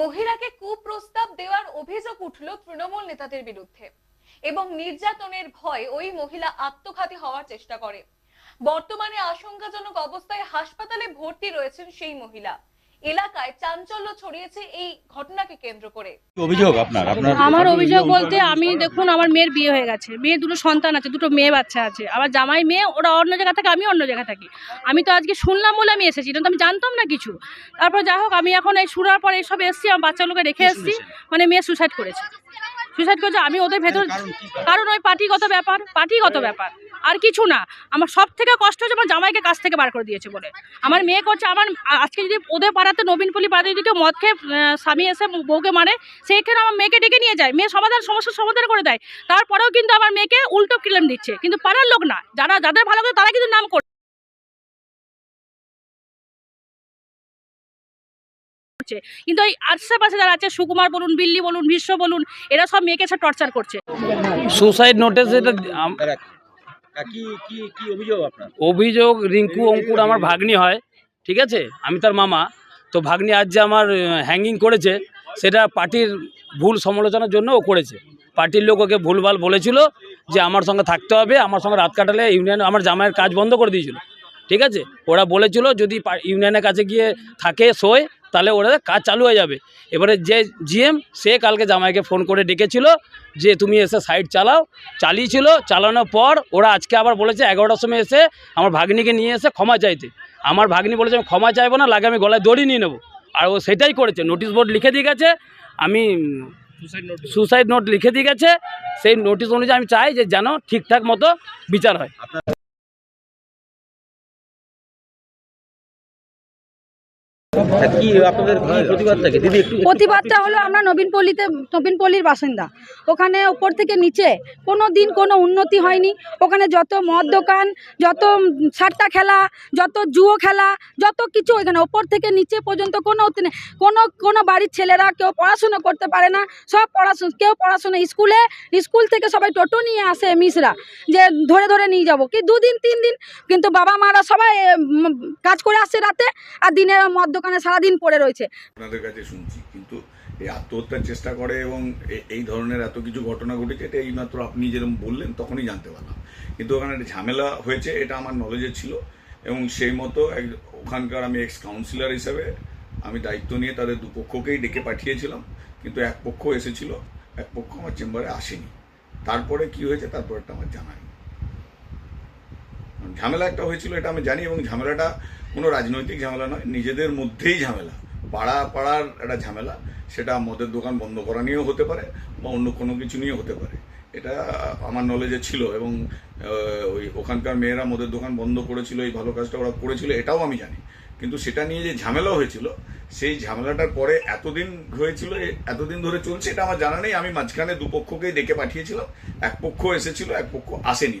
মহিলাকে কুপ্রস্তাব দেওয়ার অভিযোগ উঠল তৃণমূল নেতাদের বিরুদ্ধে। এবং নির্যাতনের ভয় ওই মহিলা আত্মঘাতী হওয়ার চেষ্টা করে। বর্তমানে আশঙ্কাজনক অবস্থায় হাসপাতালে ভর্তি রয়েছেন সেই মহিলা। এলাকায় চাঞ্চল্য ছড়িয়েছে এই ঘটনাকে কেন্দ্র করে। অভিযোগ আপনার? আপনার আমার অভিযোগ বলতে আমি দেখুন আমার মেয়ের বিয়ে হয়ে গেছে। মেয়ে দুটো সন্তান আছে দুটো মেয়ে বাচ্চা আছে। আমার জামাই মেয়ে ওরা অন্য জায়গা থাকে আমি অন্য জায়গা থাকি। আমি তো আজকে শুনলাম বলে আমি এসেছি কিন্তু আমি জানতাম না কিছু। তারপর যাই হোক আমি এখন এই শোনার পরে এইসব এসেছি আমার বাচ্চা বাচ্চাগুলোকে রেখে এসেছি। মানে মেয়ে সুসাইড করেছে। সুসাইড করেছে আমি ওদের ভেতর কারণ ওই পার্টিগত ব্যাপার পার্টিগত ব্যাপার। আর কিছু না আমার সব থেকে কষ্ট হচ্ছে আমার জামাইকে কাছ থেকে বার করে দিয়েছে বলে। আমার মেয়ে করছে আমার আজকে যদি ওদের পাড়াতে নবীনপল্লী পাড়াতে যদি কেউ মদ খেয়ে স্বামী এসে বউকে মারে সেইখানে আমার মেয়েকে ডেকে নিয়ে যায়। মেয়ে সমাধান সমস্যার সমাধান করে দেয়। তারপরেও কিন্তু আমার মেয়েকে উল্টো ক্লেম দিচ্ছে। কিন্তু পাড়ার লোক না যারা যাদের ভালো করে তারা কিন্তু নাম করছে। কিন্তু ওই আশেপাশে যারা আছে সুকুমার বলুন বিল্লি বলুন বিশ্ব বলুন এরা সব মেয়েকে সে টর্চার করছে। সুসাইড নোটিস এটা অভিযোগ রিঙ্কু অঙ্কুর আমার ভাগ্নি হয় ঠিক আছে? আমি তার মামা। তো ভাগ্নি আজ যে আমার হ্যাঙ্গিং করেছে সেটা পার্টির ভুল সমালোচনার জন্য ও করেছে। পার্টির লোক ওকে ভুলভাল বলেছিল যে আমার সঙ্গে থাকতে হবে আমার সঙ্গে রাত কাটালে ইউনিয়ন আমার জামাইয়ের কাজ বন্ধ করে দিয়েছিল ঠিক আছে? ওরা বলেছিল যদি পা- ইউনিয়নের কাছে গিয়ে থাকে শোয় তাহলে ওরা কাজ চালু হয়ে যাবে। এবারে যে জিএম সে কালকে জামাইকে ফোন করে ডেকেছিল যে তুমি এসে সাইড চালাও। চালিয়েছিল চালানোর পর ওরা আজকে আবার বলেছে এগারোটার সময় এসে আমার ভাগ্নিকে নিয়ে এসে ক্ষমা চাইতে। আমার ভাগ্নি বলেছে আমি ক্ষমা চাইব না লাগে আমি গলায় দড়ি নিয়ে নেব। আর ও সেটাই করেছে নোটিশ বোর্ড লিখে দিয়ে গেছে। আমি সুসাইড নোট লিখে দিয়ে গেছে। সেই নোটিশ অনুযায়ী আমি চাই যে যেন ঠিকঠাক মতো বিচার হয়। একটু প্রতিবাদটা হলো আমরা নবীনপল্লীতে নবীনপল্লীর বাসিন্দা। ওখানে উপর থেকে নিচে। কোনো দিন কোনো উন্নতি হয়নি। ওখানে যত মদ দোকান, যত সাট্টা খেলা, যত জুয়ো খেলা, যত কিছু ওইখানে। ওপর থেকে নিচে পর্যন্ত কোনো কোনো কোনো বাড়ির ছেলেরা কেউ পড়াশুনো করতে পারে না। সব পড়াশুনো কেউ পড়াশুনো স্কুলে, স্কুল থেকে সবাই টোটো নিয়ে আসে মিসরা, যে ধরে ধরে নিয়ে যাব। কি দুদিন, তিন দিন কিন্তু বাবা মারা সবাই কাজ করে আসছে রাতে, আর দিনে মদ দোকানে সারাদিন পড়ে রয়েছে। আপনাদের কাছে শুনছি, কিন্তু এই আত্মহত্যার চেষ্টা করে এবং এই ধরনের এত কিছু ঘটনা ঘটেছে, এটা এইমাত্র আপনি যেরকম বললেন, তখনই জানতে পারলাম। কিন্তু ওখানে একটা ঝামেলা হয়েছে, এটা আমার নলেজে ছিল, এবং সেই মতো এক- ওখানকার আমি এক্স কাউন্সিলর হিসেবে আমি দায়িত্ব নিয়ে তাদের দুপক্ষকেই ডেকে পাঠিয়েছিলাম, কিন্তু এক পক্ষ এসেছিল, এক পক্ষ আমার চেম্বারে আসেনি। তারপরে কি হয়েছে তারপরটা আমার জানা নেই। ঝামেলা একটা হয়েছিল, এটা আমি জানি, এবং ঝামেলাটা কোনো রাজনৈতিক ঝামেলা নয়, নিজেদের মধ্যেই ঝামেলা। পাড়া, পাড়ার একটা ঝামেলা, সেটা মদের দোকান বন্ধ করা নিয়েও হতে পারে, বা অন্য কোনো কিছু নিয়ে হতে পারে। এটা আমার নলেজে ছিল, এবং ওই ওখানকার মেয়েরা মদের দোকান বন্ধ করেছিল, এই ভালো কাজটা ওরা করেছিল, এটাও আমি জানি। কিন্তু সেটা নিয়ে যে ঝামেলা হয়েছিল, সেই ঝামেলাটার পরে এতদিন হয়েছিল, এতদিন ধরে চলছে, এটা আমার জানা নেই, আমি মাঝখানে দুপক্ষকেই ডেকে পাঠিয়েছিলাম এক পক্ষ এসেছিল এক পক্ষ আসেনি।